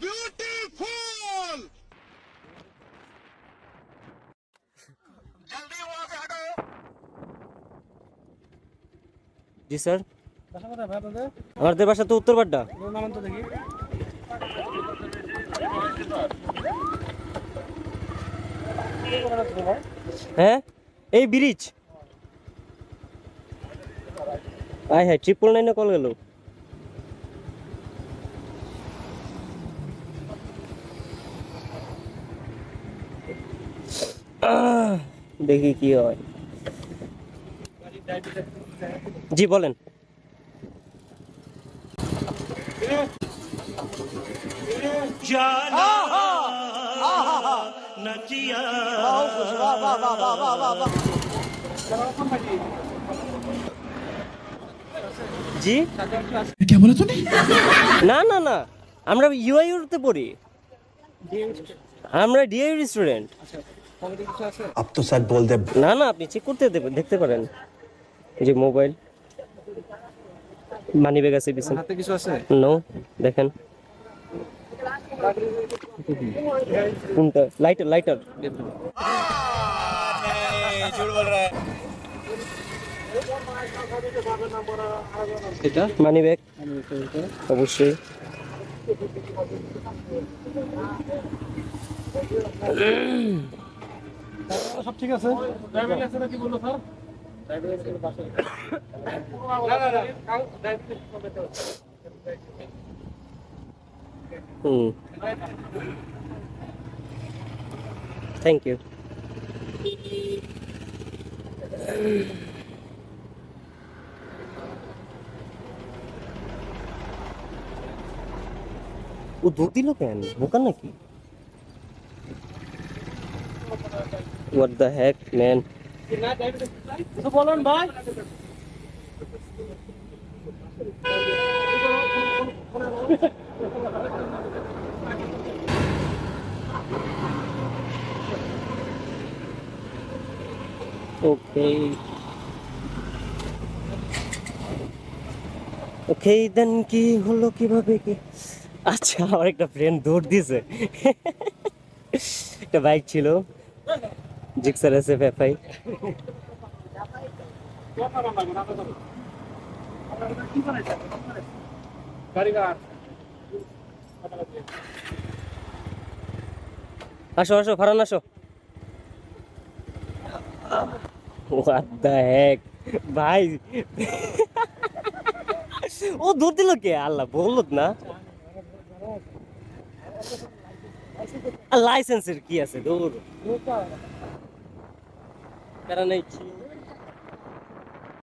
Beautiful জি sir. আমাদের বাসা তো উত্তরপাড্ডা দেখি। হ্যাঁ? এই ব্রিজ। হ্যাঁ ট্রিপল নাইনে কল গেল। দেখি কি হয়। জি বলেন। জি? কে বলে তুমি না। না না আমরা ইউআইউতে পড়ি। আমরা ডিআইউ স্টুডেন্ট আপ তো স্যার বল দেব না না আপনি চেক করতে দেবেন দেখতে পারেন। এই যে মোবাইল মানি ব্যাগ আছে পিছনে। হাতে কিছু আছে? নো দেখেন। কোনটা? লাইটার লাইটার এটা? মানি অবশ্যই। সব ঠিক আছে ড্রাইভিং লাইসেন্স কি বলল স্যার ড্রাইভিং লাইসেন্স বাসায় না না না ড্রাইভিং হুম। থ্যাংক ইউ ও দুধ দিল কেন? বোকা নাকি? What দ্য হ্যাক ম্যান কিছু বলেন ভাই ওকে ওকে দেন কি হলো কিভাবে কি আচ্ছা আমার একটা ফ্রেন্ড দৌড় দিয়েছে একটা বাইক ছিল জিক্সার আই গাড়িঘাট আসো আসো ফারান আসো। ভাই। ও দূর দিল কে? আল্লাহ বলল না। লাইসেন্সের কি আছে? দূর কারণ এই